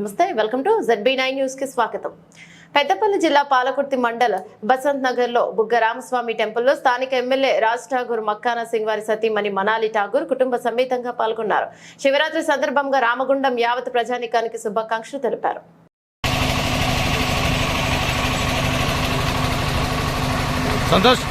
నమస్తే welcome to ZB nine న్యూస్కి స్వాగతం. పెద్దపల్లి జిల్లా పాలకుర్తి మండల్ బసంత్ నగర్లో బుగ్గ రామస్వామి టెంపుల్లో స్థానిక ఎమ్మెల్యే రాజ్ ఠాగూర్ మక్కానా సింగ్ వారి సతీమణి మనాలి ఠాగూర్ కుటుంబ సమేతంగా పాల్గొన్నారు. శివరాత్రి సందర్భంగా రామగుండం యావత్ ప్రజానికానికి శుభాకాంక్షలు తెలిపారు. సంతోష్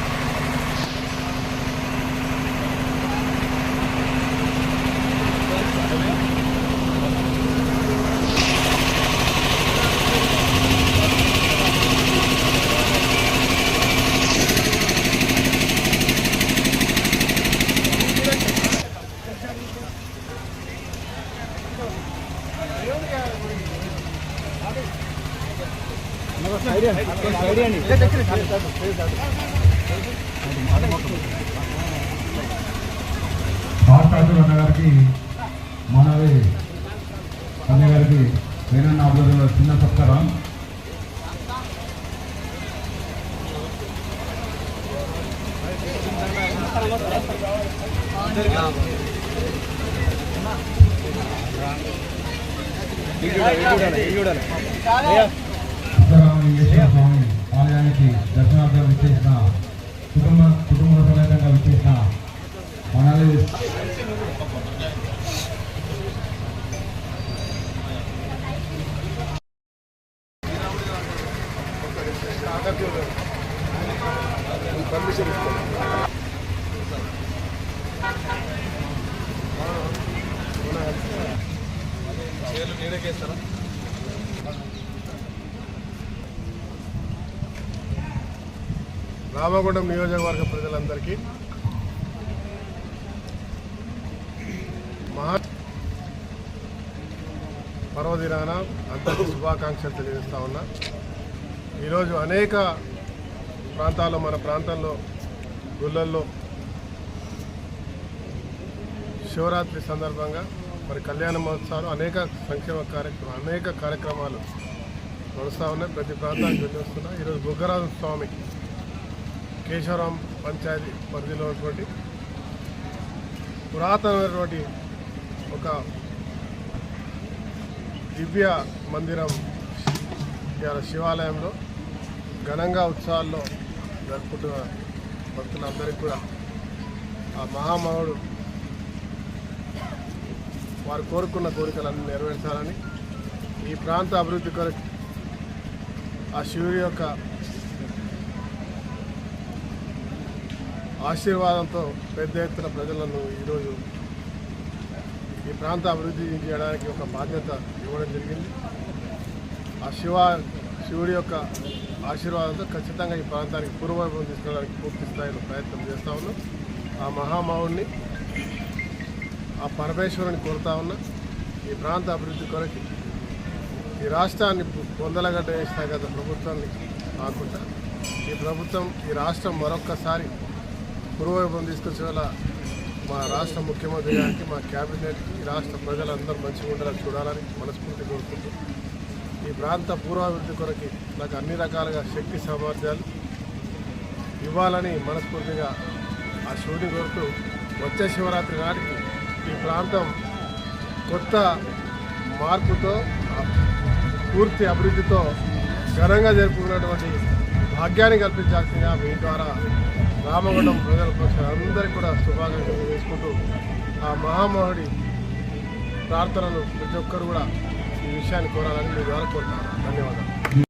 భారతాజులు అన్న గారికి మనవి అన్న గారికి వేణన్న ఆధ్వర్యంలో చిన్న సత్కారం. సిద్ధరామలింగేశ్వర స్వామి ఆలయానికి దర్శనార్థం విచ్చేసిన కుటుంబ కుటుంబ సమేతంగా విచ్చేసిన మనల్ని రామగుండం నియోజకవర్గ ప్రజలందరికీ మహా పర్వదినాన అందరికీ శుభాకాంక్షలు తెలియజేస్తా ఉన్నా. ఈరోజు అనేక ప్రాంతాల్లో మన ప్రాంతంలో గుళ్ళల్లో శివరాత్రి సందర్భంగా మరి కళ్యాణ మహోత్సవాలు అనేక సంక్షేమ కార్యక్రమాలు అనేక కార్యక్రమాలు నడుస్తూ ఉన్నాయి. ప్రతి ప్రాంతానికి వెళ్ళొస్తున్నాయి ఈరోజు బుగ్గరాజు స్వామి కేశవరాం పంచాయతీ పరిధిలో ఉన్నటువంటి పురాతనమైనటువంటి ఒక దివ్య మందిరం ఇవాళ శివాలయంలో ఘనంగా ఉత్సవాల్లో జరుపుకుంటున్న భక్తులందరికీ కూడా ఆ మహామహుడు వారు కోరుకున్న కోరికలన్నీ నెరవేర్చాలని ఈ ప్రాంత అభివృద్ధి కొరకు ఆ శివుడి యొక్క ఆశీర్వాదంతో పెద్ద ఎత్తున ప్రజలను ఈరోజు ఈ ప్రాంత అభివృద్ధి చేయడానికి ఒక బాధ్యత ఇవ్వడం జరిగింది. ఆ శివ శివుడి యొక్క ఆశీర్వాదంతో ఖచ్చితంగా ఈ ప్రాంతానికి పూర్వవైభవం తీసుకోవడానికి పూర్తి స్థాయిలో ప్రయత్నం చేస్తా ఉన్నాం. ఆ మహామావుడిని ఆ పరమేశ్వరుని కోరుతా ఉన్నా. ఈ ప్రాంత అభివృద్ధి కొరకు ఈ రాష్ట్రాన్ని పొందలగడ్డ వేసిన గత ప్రభుత్వాన్ని కాకుండా. ఈ ప్రభుత్వం ఈ రాష్ట్రం మరొక్కసారి పూర్వవైభవం తీసుకొచ్చేలా మా రాష్ట్ర ముఖ్యమంత్రి గారికి మా క్యాబినెట్కి ఈ రాష్ట్ర ప్రజలందరూ మంచిగా ఉండేలా చూడాలని మనస్ఫూర్తి కోరుకుంటూ. ఈ ప్రాంత పూర్వాభివృద్ధి కొరకు నాకు అన్ని రకాలుగా శక్తి సామర్థ్యాలు ఇవ్వాలని మనస్ఫూర్తిగా ఆ శివుని కోరుతూ వచ్చే శివరాత్రి నాటికి ఈ ప్రాంతం కొత్త మార్పుతో పూర్తి అభివృద్ధితో ఘనంగా జరుపుకున్నటువంటి భాగ్యాన్ని కల్పించాల్సిందిగా మీ ద్వారా రామగుండం ప్రజల అందరికీ కూడా శుభాకాంక్షలు చేసుకుంటూ ఆ మహామోహుడి ప్రార్థనలు ప్రతి ఒక్కరు కూడా ఈ విషయాన్ని కోరాలని మీ ద్వారా కోరుతున్నాను. ధన్యవాదాలు.